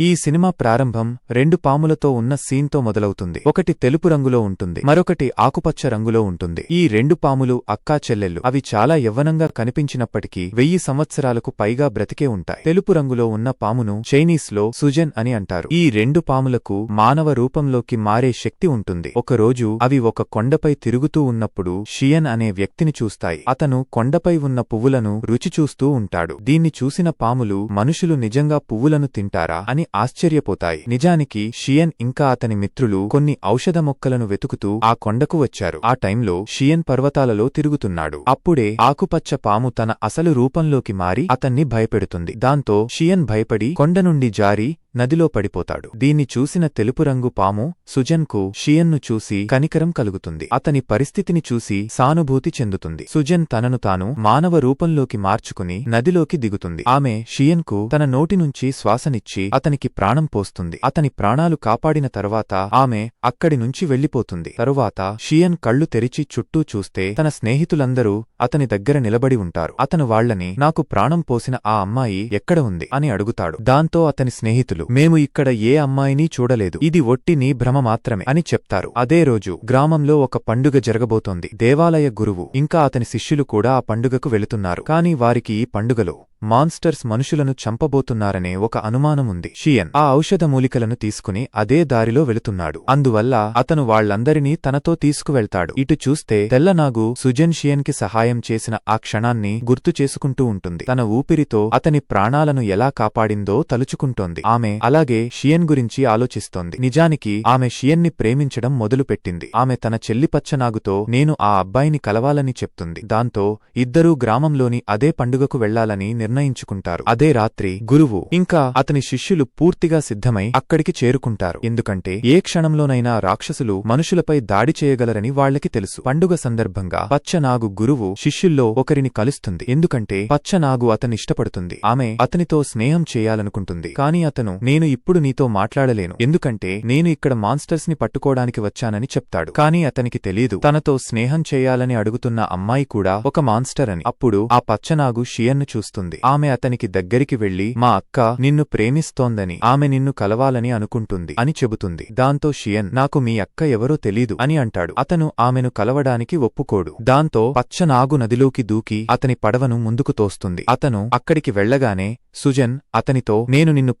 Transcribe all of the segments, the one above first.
ఈ సినిమా ప్రారంభం రెండు పాములతో ఉన్న సీన్తో మొదలవుతుంది. ఒకటి తెలుపు రంగులో ఉంటుంది. మరొకటి ఆకుపచ్చ రంగులో ఉంటుంది. ఈ రెండు పాములు అక్కా చెల్లెళ్ళు. అవి చాలా యవ్వనంగా కనిపించినప్పటికీ వెయ్యి సంవత్సరాలకు పైగా బ్రతికే ఉంటాయి. తెలుపు రంగులో ఉన్న పామును చైనీస్లో సుజన్ అని అంటారు. ఈ రెండు పాములకు మానవ రూపంలోకి మారే శక్తి ఉంటుంది. ఒకరోజు అవి ఒక కొండపై తిరుగుతూ ఉన్నప్పుడు షియన్ అనే వ్యక్తిని చూస్తాయి. అతను కొండపై ఉన్న పువ్వులను రుచి చూస్తూ ఉంటాడు. దీన్ని చూసిన పాములు మనుషులు నిజంగా పువ్వులను తింటారా? అని ఆశ్చర్యపోతాయి. నిజానికి షియన్ ఇంకా అతని మిత్రులు కొన్ని ఔషధ మొక్కలను వెతుకుతూ ఆ కొండకు వచ్చారు. ఆ టైంలో షియన్ పర్వతాలలో తిరుగుతున్నాడు. అప్పుడే ఆకుపచ్చ పాము తన అసలు రూపంలోకి మారి అతన్ని భయపెడుతుంది. దాంతో షియన్ భయపడి కొండ నుండి జారి నదిలో పడిపోతాడు. దీన్ని చూసిన తెలుపు రంగు పాము సుజన్కు షియన్ను చూసి కనికరం కలుగుతుంది. అతని పరిస్థితిని చూసి సానుభూతి చెందుతుంది. సుజన్ తనను తాను మానవ రూపంలోకి మార్చుకుని నదిలోకి దిగుతుంది. ఆమె షియన్కు తన నోటి నుంచి శ్వాసనిచ్చి అతనికి ప్రాణం పోస్తుంది. అతని ప్రాణాలు కాపాడిన తర్వాత ఆమె అక్కడి నుంచి వెళ్ళిపోతుంది తరువాత షియన్ కళ్ళు తెరిచి చుట్టూ చూస్తే తన స్నేహితులందరూ అతని దగ్గర నిలబడి ఉంటారు. అతను వాళ్ళని నాకు ప్రాణం పోసిన ఆ అమ్మాయి ఎక్కడ ఉంది? అని అడుగుతాడు. దాంతో అతని స్నేహితులు మేము ఇక్కడ ఏ అమ్మాయిని చూడలేదు. ఇది ఒట్టిని భ్రమ మాత్రమే అని చెప్తారు. అదే రోజు గ్రామంలో ఒక పండుగ జరగబోతోంది. దేవాలయ గురువు ఇంకా అతని శిష్యులు కూడా ఆ పండుగకు వెళుతున్నారు. కాని వారికి ఈ పండుగలో మాన్స్టర్స్ మనుషులను చంపబోతున్నారనే ఒక అనుమానముంది. షియన్ ఆ ఔషధ మూలికలను తీసుకుని అదే దారిలో వెళుతున్నాడు. అందువల్ల అతను వాళ్ళందరినీ తనతో తీసుకువెళ్తాడు. ఇటు చూస్తే తెల్లనాగు సుజన్ షియన్కి సహాయం చేసిన ఆ క్షణాన్ని గుర్తు చేసుకుంటూ ఉంటుంది. తన ఊపిరితో అతని ప్రాణాలను ఎలా కాపాడిందో తలుచుకుంటోంది. ఆమె అలాగే షియన్ గురించి ఆలోచిస్తోంది. నిజానికి ఆమె షియన్ని ప్రేమించడం మొదలుపెట్టింది. ఆమె తన చెల్లి పచ్చనాగుతో నేను ఆ అబ్బాయిని కలవాలని చెప్తుంది. దాంతో ఇద్దరూ గ్రామంలోని అదే పండుగకు వెళ్ళాలని నిర్ణయించుకుంటారు. అదే రాత్రి గురువు ఇంకా అతని శిష్యులు పూర్తిగా సిద్ధమై అక్కడికి చేరుకుంటారు. ఎందుకంటే ఏ క్షణంలోనైనా రాక్షసులు మనుషులపై దాడి చేయగలరని వాళ్ళకి తెలుసు. పండుగ సందర్భంగా పచ్చనాగు గురువు శిష్యుల్లో ఒకరిని కలుస్తుంది. ఎందుకంటే పచ్చనాగు అతనిష్టపడుతుంది ఆమె అతనితో స్నేహం చేయాలనుకుంటుంది. కాని అతను నేను ఇప్పుడు నీతో మాట్లాడలేను. ఎందుకంటే నేను ఇక్కడ మాన్స్టర్స్ని పట్టుకోవడానికి వచ్చానని చెప్తాడు. కాని అతనికి తెలీదు. తనతో స్నేహం చేయాలని అడుగుతున్న అమ్మాయి కూడా ఒక మాన్స్టర్ అని. అప్పుడు ఆ పచ్చనాగు షియన్ను చూస్తుంది. ఆమె అతనికి దగ్గరికి వెళ్ళి మా అక్క నిన్ను ప్రేమిస్తోందని ఆమె నిన్ను కలవాలని అనుకుంటుంది అని చెబుతుంది. దాంతో షియన్ నాకు మీ అక్క ఎవరో తెలీదు అని అంటాడు. అతను ఆమెను కలవడానికి ఒప్పుకోడు. దాంతో పచ్చనాగు నదిలోకి దూకి అతని పడవను ముందుకు తోస్తుంది. అతను అక్కడికి వెళ్ళగానే సుజన్ అతనితో నేను నిన్ను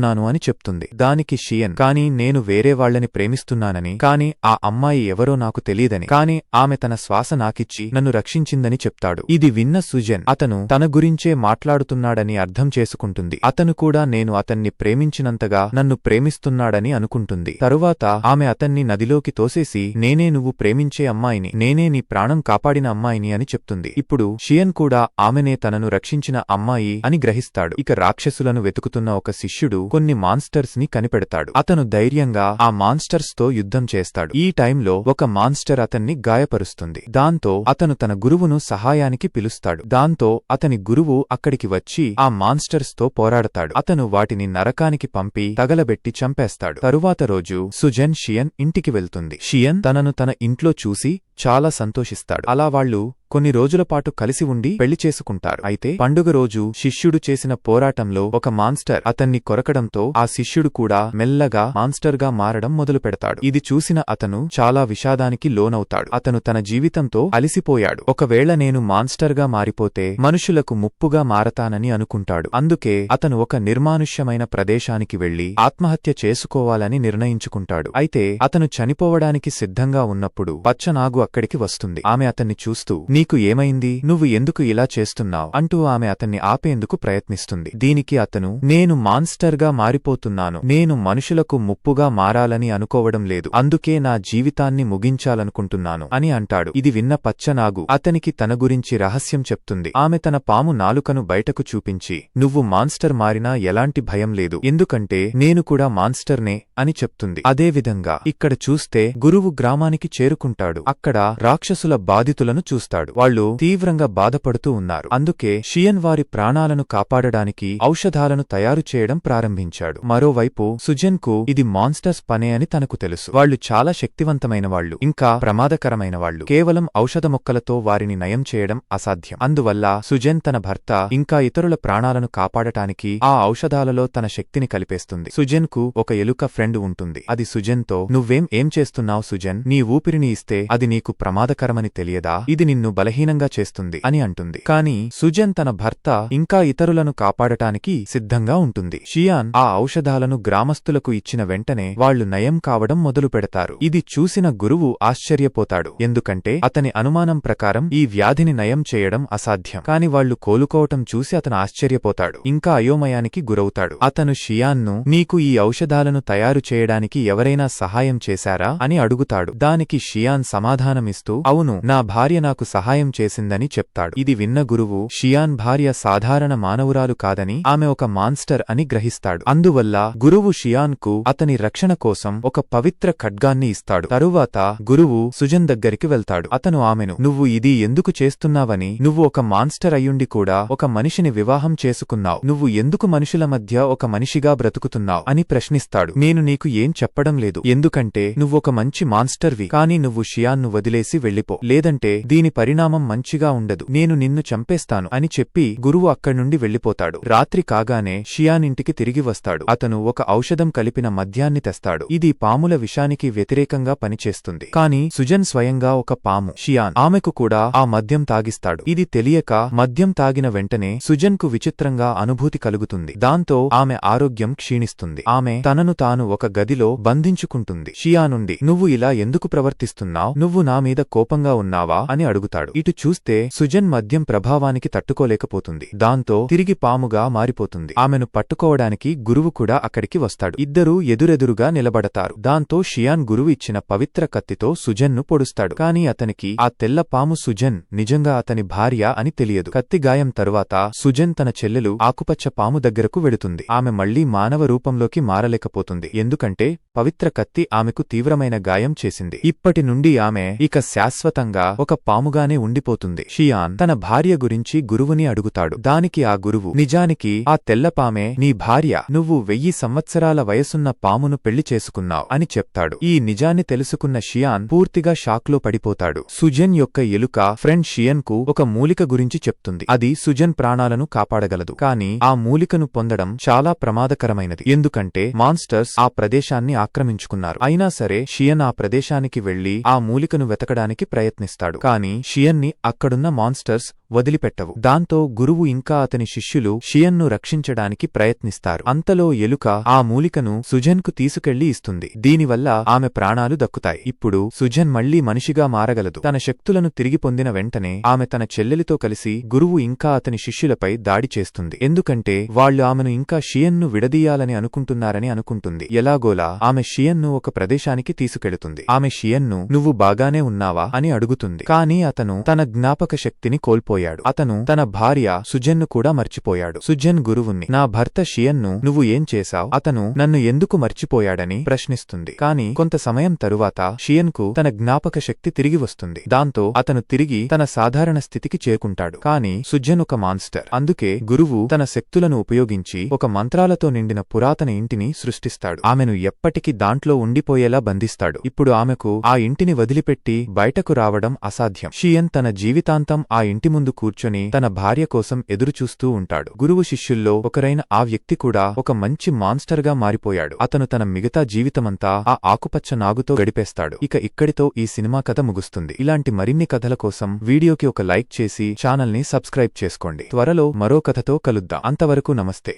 ప్రేమిస్తున్నాను అని చెప్తుంది. దానికి షియన్ కాని నేను వేరే వాళ్ళని ప్రేమిస్తున్నానని కాని ఆ అమ్మాయి ఎవరో నాకు తెలీదని కాని ఆమె తన శ్వాస నాకిచ్చి నన్ను రక్షించిందని చెప్తాడు. ఇది విన్న సుజన్ అతను తన గురించే మాట్లాడుతున్నాడని అర్థం చేసుకుంటుంది. అతను కూడా నేను అతన్ని ప్రేమించినంతగా నన్ను ప్రేమిస్తున్నాడని అనుకుంటుంది. తరువాత ఆమె అతన్ని నదిలోకి తోసేసి నేనే నువ్వు ప్రేమించే అమ్మాయిని నేనే నీ ప్రాణం కాపాడిన అమ్మాయిని అని చెప్తుంది. ఇప్పుడు షియన్ కూడా ఆమెనే తనను రక్షించిన అమ్మాయి అని గ్రహిస్తాడు. ఇక రాక్షసులను వెతుకుతున్న ఒక శిష్యుడు కొన్ని మాన్స్టర్స్ని కనిపెడతాడు. అతను ధైర్యంగా ఆ మాన్స్టర్స్తో యుద్ధం చేస్తాడు. ఈ టైంలో ఒక మాన్స్టర్ అతన్ని గాయపరుస్తుంది. దాంతో అతను తన గురువును సహాయానికి పిలుస్తాడు. దాంతో అతని గురువు అక్కడికి వచ్చి ఆ మాన్స్టర్స్తో పోరాడతాడు. అతను వాటిని నరకానికి పంపి తగలబెట్టి చంపేస్తాడు. తరువాత రోజు సుజన్ షియన్ ఇంటికి వెళ్తుంది. షియన్ తనను తన ఇంట్లో చూసి చాలా సంతోషిస్తాడు. అలా వాళ్ళు కొన్ని రోజులపాటు కలిసి ఉండి పెళ్ళి చేసుకుంటారు. అయితే పండుగ రోజు శిష్యుడు చేసిన పోరాటంలో ఒక మాన్స్టర్ అతన్ని కొరకడంతో ఆ శిష్యుడు కూడా మెల్లగా మాన్స్టర్గా మారడం మొదలుపెడతాడు. ఇది చూసిన అతను చాలా విషాదానికి లోనవుతాడు. అతను తన జీవితంతో అలిసిపోయాడు. ఒకవేళ నేను మాన్స్టర్గా మారిపోతే మనుషులకు ముప్పుగా మారతానని అనుకుంటాడు. అందుకే అతను ఒక నిర్మానుష్యమైన ప్రదేశానికి వెళ్ళి ఆత్మహత్య చేసుకోవాలని నిర్ణయించుకుంటాడు. అయితే అతను చనిపోవడానికి సిద్ధంగా ఉన్నప్పుడు పచ్చనాగు అక్కడికి వస్తుంది. ఆమె అతన్ని చూస్తూ నీకు ఏమైంది? నువ్వు ఎందుకు ఇలా చేస్తున్నావు? అంటూ ఆమె అతన్ని ఆపేందుకు ప్రయత్నిస్తుంది. దీనికి అతను నేను మాన్స్టర్గా మారిపోతున్నాను. నేను మనుషులకు ముప్పుగా మారాలని అనుకోవడం లేదు. అందుకే నా జీవితాన్ని ముగించాలనుకుంటున్నాను అని అంటాడు. ఇది విన్న పచ్చనాగు అతనికి తన గురించి రహస్యం చెప్తుంది. ఆమె తన పాము నాలుకను బయటకు చూపించి నువ్వు మాన్స్టర్ మారినా ఎలాంటి భయం లేదు. ఎందుకంటే నేను కూడా మాన్స్టర్నే అని చెప్తుంది. అదేవిధంగా ఇక్కడ చూస్తే గురువు గ్రామానికి చేరుకుంటాడు. అక్కడ రాక్షసుల బాధితులను చూస్తాడు. వాళ్ళు తీవ్రంగా బాధపడుతూ ఉన్నారు. అందుకే షియన్ వారి ప్రాణాలను కాపాడడానికి ఔషధాలను తయారు చేయడం ప్రారంభించాడు. మరోవైపు సుజన్కు ఇది మాన్స్టర్స్ పనే అని తనకు తెలుసు. వాళ్ళు చాలా శక్తివంతమైన వాళ్ళు ఇంకా ప్రమాదకరమైన వాళ్ళు. కేవలం ఔషధ మొక్కలతో వారిని నయం చేయడం అసాధ్యం. అందువల్ల సుజన్ తన భర్త ఇంకా ఇతరుల ప్రాణాలను కాపాడటానికి ఆ ఔషధాలలో తన శక్తిని కలిపేస్తుంది. సుజన్కు ఒక ఎలుక ఫ్రెండ్ ఉంటుంది. అది సుజన్తో నువ్వేం ఏం చేస్తున్నావు సుజన్? నీ ఊపిరిని ఇస్తే అది నీకు ప్రమాదకరమని తెలియదా? ఇది నిన్ను బలహీనంగా చేస్తుంది అని అంటుంది. కాని సుజన్ తన భర్త ఇంకా ఇతరులను కాపాడటానికి సిద్ధంగా ఉంటుంది. షియాన్ ఆ ఔషధాలను గ్రామస్తులకు ఇచ్చిన వెంటనే వాళ్ళు నయం కావడం మొదలు పెడతారు. ఇది చూసిన గురువు ఆశ్చర్యపోతాడు. ఎందుకంటే అతని అనుమానం ప్రకారం ఈ వ్యాధిని నయం చేయడం అసాధ్యం. కాని వాళ్ళు కోలుకోవటం చూసి అతను ఆశ్చర్యపోతాడు. ఇంకా అయోమయానికి గురవుతాడు. అతను షియాన్ను నీకు ఈ ఔషధాలను తయారు చేయడానికి ఎవరైనా సహాయం చేశారా? అని అడుగుతాడు. దానికి షియాన్ సమాధానం సమాధానమిస్తూ అవును నా భార్య నాకు సహాయం చేసిందని చెప్తాడు. ఇది విన్న గురువు షియాన్ భార్య సాధారణ మానవురాలు కాదని ఆమె ఒక మాన్స్టర్ అని గ్రహిస్తాడు. అందువల్ల గురువు షియాన్కు అతని రక్షణ కోసం ఒక పవిత్ర ఖడ్గాన్ని ఇస్తాడు. తరువాత గురువు సుజన్ దగ్గరికి వెళ్తాడు. అతను ఆమెను నువ్వు ఇది ఎందుకు చేస్తున్నావని నువ్వు ఒక మాన్స్టర్ అయ్యుండి కూడా ఒక మనిషిని వివాహం చేసుకున్నావు. నువ్వు ఎందుకు మనుషుల మధ్య ఒక మనిషిగా బ్రతుకుతున్నావు? అని ప్రశ్నిస్తాడు. నేను నీకు ఏం చెప్పడం లేదు. ఎందుకంటే నువ్వొక మంచి మాన్స్టర్వి. కాని నువ్వు షియాన్ను వదిలేసి వెళ్ళిపో. లేదంటే దీని పరిణామం మంచిగా ఉండదు. నేను నిన్ను చంపేస్తాను అని చెప్పి గురువు అక్కడ్నుండి వెళ్ళిపోతాడు. రాత్రి కాగానే షియానింటికి తిరిగి వస్తాడు. అతను ఒక ఔషధం కలిపిన మద్యాన్ని తెస్తాడు. ఇది పాముల విషానికి వ్యతిరేకంగా పనిచేస్తుంది. కాని సుజన్ స్వయంగా ఒక పాము షియాన్ ఆమెకు కూడా ఆ మద్యం తాగిస్తాడు. ఇది తెలియక మద్యం తాగిన వెంటనే సుజన్కు విచిత్రంగా అనుభూతి కలుగుతుంది. దాంతో ఆమె ఆరోగ్యం క్షీణిస్తుంది. ఆమె తనను తాను ఒక గదిలో బంధించుకుంటుంది. షియా నుండి నువ్వు ఇలా ఎందుకు ప్రవర్తిస్తున్నావు? నువ్వు నా మీద కోపంగా ఉన్నావా అని అడుగుతాడు. ఇటు చూస్తే సుజన్ మద్యం ప్రభావానికి తట్టుకోలేకపోతుంది. దాంతో తిరిగి పాముగా మారిపోతుంది. ఆమెను పట్టుకోవడానికి గురువు కూడా అక్కడికి వస్తాడు. ఇద్దరూ ఎదురెదురుగా నిలబడతారు. దాంతో షియాన్ గురువు ఇచ్చిన పవిత్ర కత్తితో సుజన్ను పొడుస్తాడు. కాని అతనికి ఆ తెల్ల పాము సుజన్ నిజంగా అతని భార్య అని తెలియదు. కత్తి గాయం తరువాత సుజన్ తన చెల్లెలు ఆకుపచ్చ పాము దగ్గరకు వెడుతుంది. ఆమె మళ్ళీ మానవ రూపంలోకి మారలేకపోతుంది. ఎందుకంటే పవిత్ర కత్తి ఆమెకు తీవ్రమైన గాయం చేసింది. ఇప్పటి నుండి ఆమె ఇక శాశ్వతంగా ఒక పాముగానే ఉండిపోతుంది. షియాన్ తన భార్య గురించి గురువుని అడుగుతాడు. దానికి ఆ గురువు నిజానికి ఆ తెల్లపామే నీ భార్య. నువ్వు వెయ్యి సంవత్సరాల వయసున్న పామును పెళ్ళి చేసుకున్నావు అని చెప్తాడు. ఈ నిజాన్ని తెలుసుకున్న షియాన్ పూర్తిగా షాక్లో పడిపోతాడు. సుజన్ యొక్క ఎలుక ఫ్రెండ్ షియన్కు ఒక మూలిక గురించి చెప్తుంది. అది సుజన్ ప్రాణాలను కాపాడగలదు. కాని ఆ మూలికను పొందడం చాలా ప్రమాదకరమైనది. ఎందుకంటే మాన్స్టర్స్ ఆ ప్రదేశాన్ని ఆక్రమించుకున్నారు. అయినా సరే షియన్ ఆ ప్రదేశానికి వెళ్ళి ఆ మూలికను వెతకడానికి ప్రయత్నిస్తాడు. కాని షియన్ని అక్కడున్న మాన్స్టర్స్ వదిలిపెట్టవు. దాంతో గురువు ఇంకా అతని శిష్యులు షియన్ను రక్షించడానికి ప్రయత్నిస్తారు. అంతలో ఎలుక ఆ మూలికను సుజన్కు తీసుకెళ్ళి ఇస్తుంది. దీనివల్ల ఆమె ప్రాణాలు దక్కుతాయి. ఇప్పుడు సుజన్ మళ్ళీ మనిషిగా మారగలదు. తన శక్తులను తిరిగి పొందిన వెంటనే ఆమె తన చెల్లెలితో కలిసి గురువు ఇంకా అతని శిష్యులపై దాడి చేస్తుంది. ఎందుకంటే వాళ్ళు ఆమెను ఇంకా షియన్ను విడదీయాలని అనుకుంటున్నారని అనుకుంటుంది. ఎలాగోలా ఆమె షియన్ను ఒక ప్రదేశానికి తీసుకెళుతుంది. ఆమె షియన్ను నువ్వు బాగానే ఉన్నావా? అని అడుగుతుంది. కాని అతను తన జ్ఞాపక శక్తిని మర్చిపోయాడు. అతను తన భార్య సుజన్ను కూడా మర్చిపోయాడు. సుజన్ గురువుని నా భర్త షియన్ను నువ్వు ఏం చేశావ్? అతను నన్ను ఎందుకు మర్చిపోయాడని ప్రశ్నిస్తుంది. కాని కొంత సమయం తరువాత షియన్కు తన జ్ఞాపక శక్తి తిరిగి వస్తుంది. దాంతో అతను తిరిగి తన సాధారణ స్థితికి చేరుకుంటాడు. కాని సుజన్ ఒక మాన్స్టర్. అందుకే గురువు తన శక్తులను ఉపయోగించి ఒక మంత్రాలతో నిండిన పురాతన ఇంటిని సృష్టిస్తాడు. ఆమెను ఎప్పటికీ దాంట్లో ఉండిపోయేలా బంధిస్తాడు. ఇప్పుడు ఆమెకు ఆ ఇంటిని వదిలిపెట్టి బయటకు రావడం అసాధ్యం. షియన్ తన జీవితాంతం ఆ ఇంటి ముందు ముందు కూర్చొని తన భార్య కోసం ఎదురుచూస్తూ ఉంటాడు. గురువు శిష్యుల్లో ఒకరైన ఆ వ్యక్తి కూడా ఒక మంచి మాన్స్టర్గా మారిపోయాడు. అతను తన మిగతా జీవితమంతా ఆ ఆకుపచ్చ నాగుతో గడిపేస్తాడు. ఇక ఇక్కడితో ఈ సినిమా కథ ముగుస్తుంది. ఇలాంటి మరిన్ని కథల కోసం వీడియోకి ఒక లైక్ చేసి ఛానల్ని సబ్స్క్రైబ్ చేసుకోండి. త్వరలో మరో కథతో కలుద్దాం. అంతవరకు నమస్తే.